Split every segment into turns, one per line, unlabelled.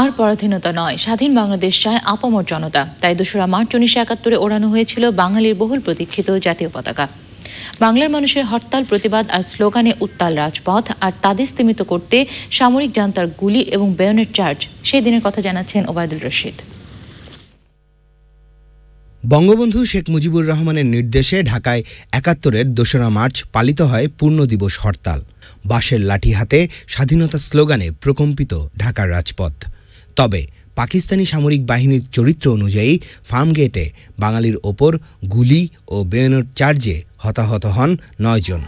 আর পরাধীনতা নয়। স্বাধীন বাংলাদেশ চায় আপামর জনতা। তাই দোসরা মার্চ উনিশশো একাত্তরে ওড়ানো হয়েছিল বাঙালির বহুল প্রতীক্ষিত জাতীয় পতাকা। বাংলার মানুষের হরতাল, প্রতিবাদ আর স্লোগানে উত্তাল রাজপথ আর তাদের স্তীমিত করতে সামরিক জান্তার গুলি এবং বেয়নের চার্জ। সেই দিনের কথা জানাচ্ছেন ওবায়দুল রশিদ।
বঙ্গবন্ধু শেখ মুজিবুর রহমানের নির্দেশে ঢাকায় একাত্তরের দোসরা মার্চ পালিত হয় পূর্ণ দিবস হরতাল। বাঁশের লাঠি হাতে স্বাধীনতা স্লোগানে প্রকম্পিত ঢাকার রাজপথ। তবে পাকিস্তানি সামরিক বাহিনীর চরিত্র অনুযায়ী ফার্মগেটে বাঙালির ওপর গুলি ও বেয়নট চার্জে হতাহত হন নয়জন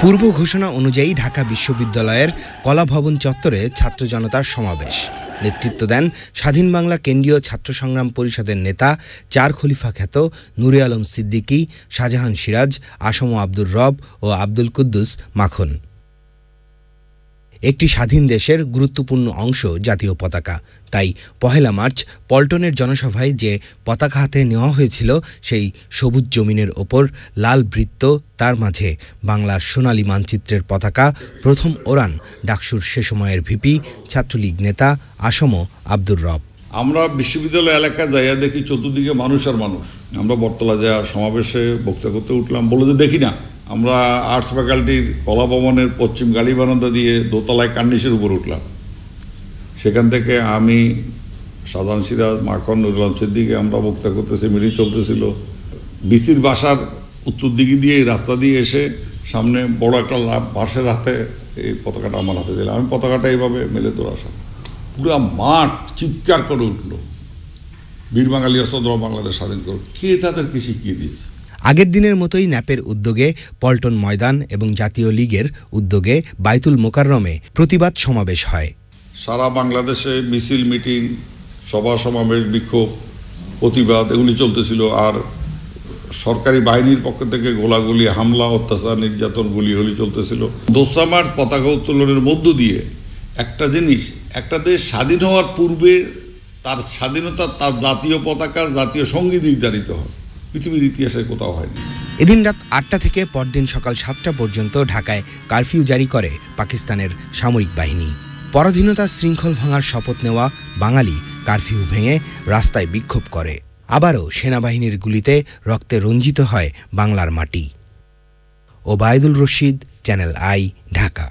পূর্ব ঘোষণা অনুযায়ী ঢাকা বিশ্ববিদ্যালয়ের কলাভবন চত্বরে ছাত্র জনতার সমাবেশ। নেতৃত্ব দেন স্বাধীন বাংলা কেন্দ্রীয় ছাত্র সংগ্রাম পরিষদের নেতা, চার খলিফা খ্যাত নুরে আলম সিদ্দিকী, শাহজাহান সিরাজ, আসম আব্দুর রব ও আব্দুল কুদ্দুস মাখন। একটি স্বাধীন দেশের গুরুত্বপূর্ণ অংশ জাতীয় পতাকা। তাই পহেলা মার্চ পল্টনের জনসভায় যে পতাকা হাতে নেওয়া হয়েছিল, সেই সবুজ জমিনের ওপর লাল বৃত্ত, তার মাঝে বাংলার সোনালী মানচিত্রের পতাকা, প্রথম ওরান ডাকসুর সে সময়ের ভিপি, ছাত্রলীগ নেতা আসম আব্দুর রব।
আমরা বিশ্ববিদ্যালয় এলাকায় যাইয়া দেখি চতুর্দিকে মানুষ আর মানুষ। আমরা বটতলা যা সমাবেশে বক্তৃতা করতে উঠলাম বলে যে দেখি না। আমরা আর্টস ফ্যাকাল্টির কলা ভবনের পশ্চিম গাড়ি বারান্দা দিয়ে দোতলায় কান্ডিসের উপর উঠলাম। সেখান থেকে আমি সাধারণ সিরাজ মাখন নুরুলাম সিদ্দিকে, আমরা বক্তৃতা করতেছি মিলিয়ে চলতেছিল। বিসির বাসার উত্তর দিকে দিয়ে এই রাস্তা দিয়ে এসে সামনে বড় একটা বাসের হাতে এই পতাকাটা আমার হাতে দিলাম আমি পতাকাটা এইভাবে মেলে আসা পুরা মাঠ চিৎকার করে উঠল। বীর বাঙালি অস্ত্র বাংলাদেশ স্বাধীন করো। কে তাদেরকে শিখিয়ে দিয়েছে?
আগের দিনের মতোই ন্যাপের উদ্যোগে পল্টন ময়দান এবং জাতীয় লীগের উদ্যোগে বাইতুল মোকাররমে প্রতিবাদ সমাবেশ হয়।
সারা বাংলাদেশে মিছিল, মিটিং, সভা, সমাবেশ, বিক্ষোভ, প্রতিবাদ এগুলি চলতেছিল আর সরকারি বাহিনীর পক্ষ থেকে গোলাগুলি, হামলা, অত্যাচার, নির্যাতন গুলি হলি চলতেছিল। দোসরা মার্চ পতাকা উত্তোলনের মধ্য দিয়ে একটা জিনিস, একটা দেশ স্বাধীন হওয়ার পূর্বে তার স্বাধীনতা তার জাতীয় পতাকা, জাতীয় সংগীত নির্ধারিত হয়। পৃথিবীর ইতিহাসে কোথাও হয়নি।
এদিন রাত আটটা থেকে পরদিন সকাল সাতটা পর্যন্ত ঢাকায় কারফিউ জারি করে পাকিস্তানের সামরিক বাহিনী। পরাধীনতার শৃঙ্খল ভাঙার শপথ নেওয়া বাঙালি কারফিউ ভেঙে রাস্তায় বিক্ষোভ করে। আবারও সেনাবাহিনীর গুলিতে রক্তে রঞ্জিত হয় বাংলার মাটি। Obaidul Rashid, channel I, Dhaka.